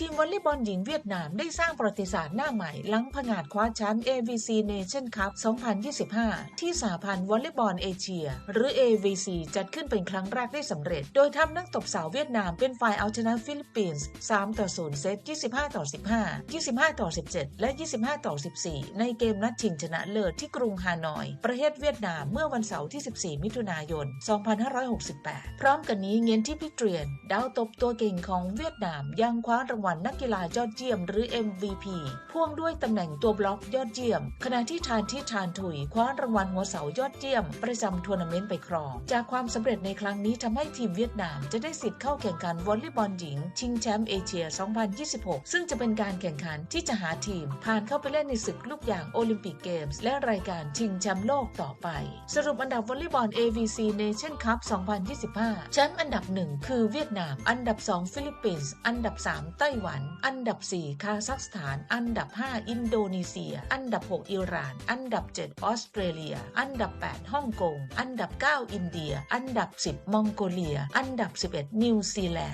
ทีมวอลเลย์บอลหญิงเวียดนามได้สร้างประวัติศาสตร์หน้าใหม่ หลังผงาดคว้าแชมป์ AVC Nation Cup 2025 ที่สหพันธ์วอลเลย์บอลเอเชีย หรือ AVC จัดขึ้นเป็นครั้งแรกได้สำเร็จ โดยทำนักตบสาวเวียดนามเป็นฝ่ายเอาชนะฟิลิปปินส์ 3 ต่อ 0 เซต 25 ต่อ 15 25 ต่อ 17 และ 25 ต่อ 14 ในเกมนัดชิงชนะเลิศที่กรุงฮานอย ประเทศเวียดนามเมื่อวันเสาร์ที่ 14 มิถุนายน 2568 พร้อมกันนี้เงียนที่พิเตรียน ดาวตบตัวเก่งของเวียดนามยังคว้ารางวัลนักกีฬายอดเยี่ยมหรือ MVP พ่วงด้วยตำแหน่งตัวบล็อกยอดเยี่ยม ขณะที่ทานที่ทานถุยคว้ารางวัลหัวเสายอดเยี่ยม ประจำทัวร์นาเมนต์ไปครอง จากความสำเร็จในครั้งนี้ทำให้ทีมเวียดนาม จะได้สิทธิ์เข้าแข่งขันวอลเลย์บอลหญิง ชิงแชมป์เอเชีย 2026 ซึ่งจะเป็นการแข่งขันที่จะหาทีม ผ่านเข้าไปเล่นในศึกลูกยางโอลิมปิกเกมส์และรายการชิงแชมป์โลกต่อไป สรุปอันดับวอลเลย์บอล AVC Nation Cup 2025 แชมป์อันดับ 1 คือเวียดนาม อันดับ 2 ฟิลิปปินส์ อันดับ 3 ไต้หวัน อันดับ 4 คาซัคสถาน อันดับ 5 อินโดนีเซีย อันดับ 6 อิหร่าน อันดับ 7 ออสเตรเลีย อันดับ 8 ฮ่องกง อันดับ 9 อินเดีย อันดับ 10 มองโกเลีย อันดับ 11 นิวซีแลนด์